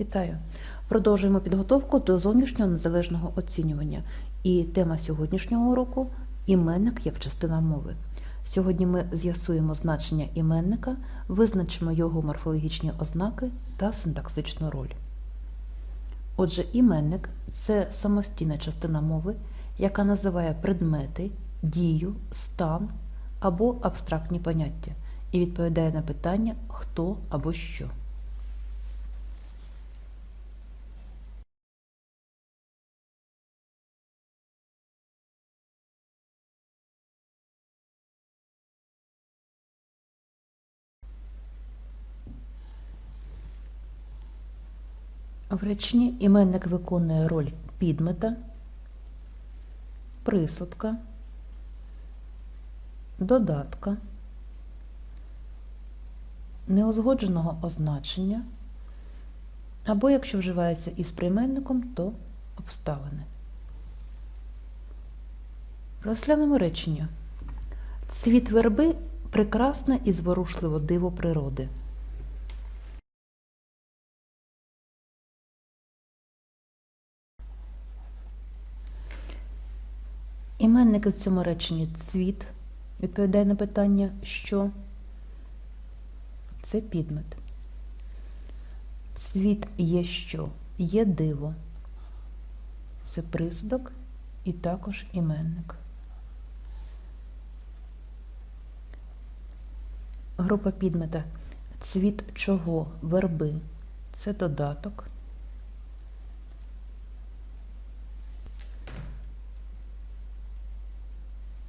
Вітаю! Продовжуємо підготовку до зовнішнього незалежного оцінювання. І тема сьогоднішнього уроку іменник як частина мови. Сьогодні ми з'ясуємо значення іменника, визначимо його морфологічні ознаки та синтаксичну роль. Отже, іменник це самостійна частина мови, яка називає предмети, дію, стан або абстрактні поняття і відповідає на питання хто або що. В реченні іменник виконує роль підмета, присудка, додатка, неузгодженого означення, або, якщо вживається із прийменником, то обставини. Розглянемо речення. Цвіт верби прекрасне і зворушливо диво природи. Іменник в цьому реченні цвіт відповідає на питання, що це підмет. Цвіт є що? Є диво. Це присудок і також іменник. Група підмета. Цвіт чого? Верби. Це додаток.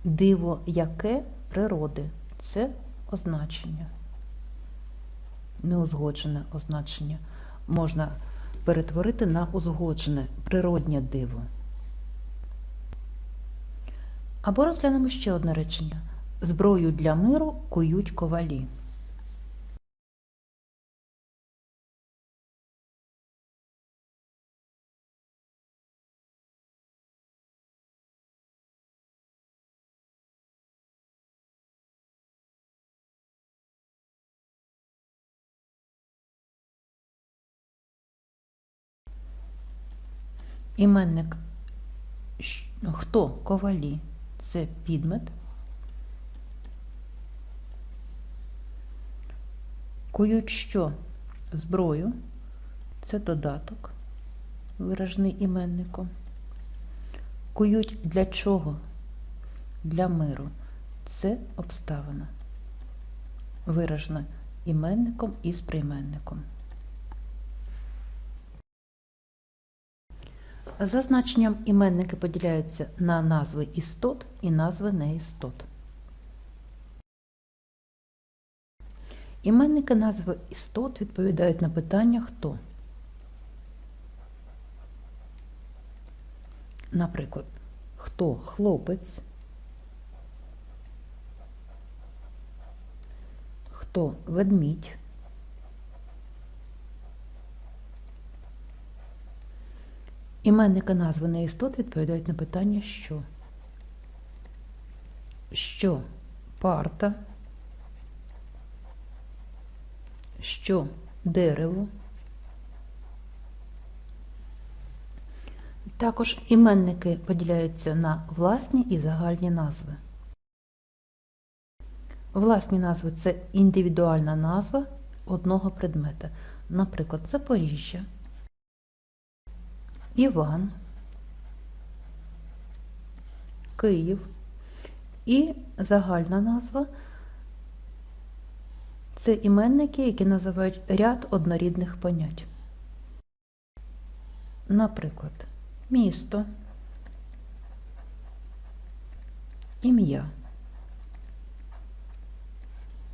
Диво яке природи це означення. Неузгоджене означення можна перетворити на узгоджене природнє диво. Або розглянемо ще одне речення. Зброю для миру кують ковалі. Іменник хто ковалі? Це підмет. Кують що? Зброю. Це додаток, виражений іменником. Кують для чого? Для миру. Це обставина, виражена іменником і з прийменником. За значенням іменники поділяються на назви істот і назви неістот. Іменники назви істот відповідають на питання хто. Наприклад, хто хлопець, хто ведмідь, Іменники назви неістот відповідають на питання що. Що парта, що дерево. Також іменники поділяються на власні і загальні назви. Власні назви це індивідуальна назва одного предмета. Наприклад, Запоріжжя. Іван, Київ і загальна назва це іменники, які називають ряд однорідних понять. Наприклад, місто, ім'я.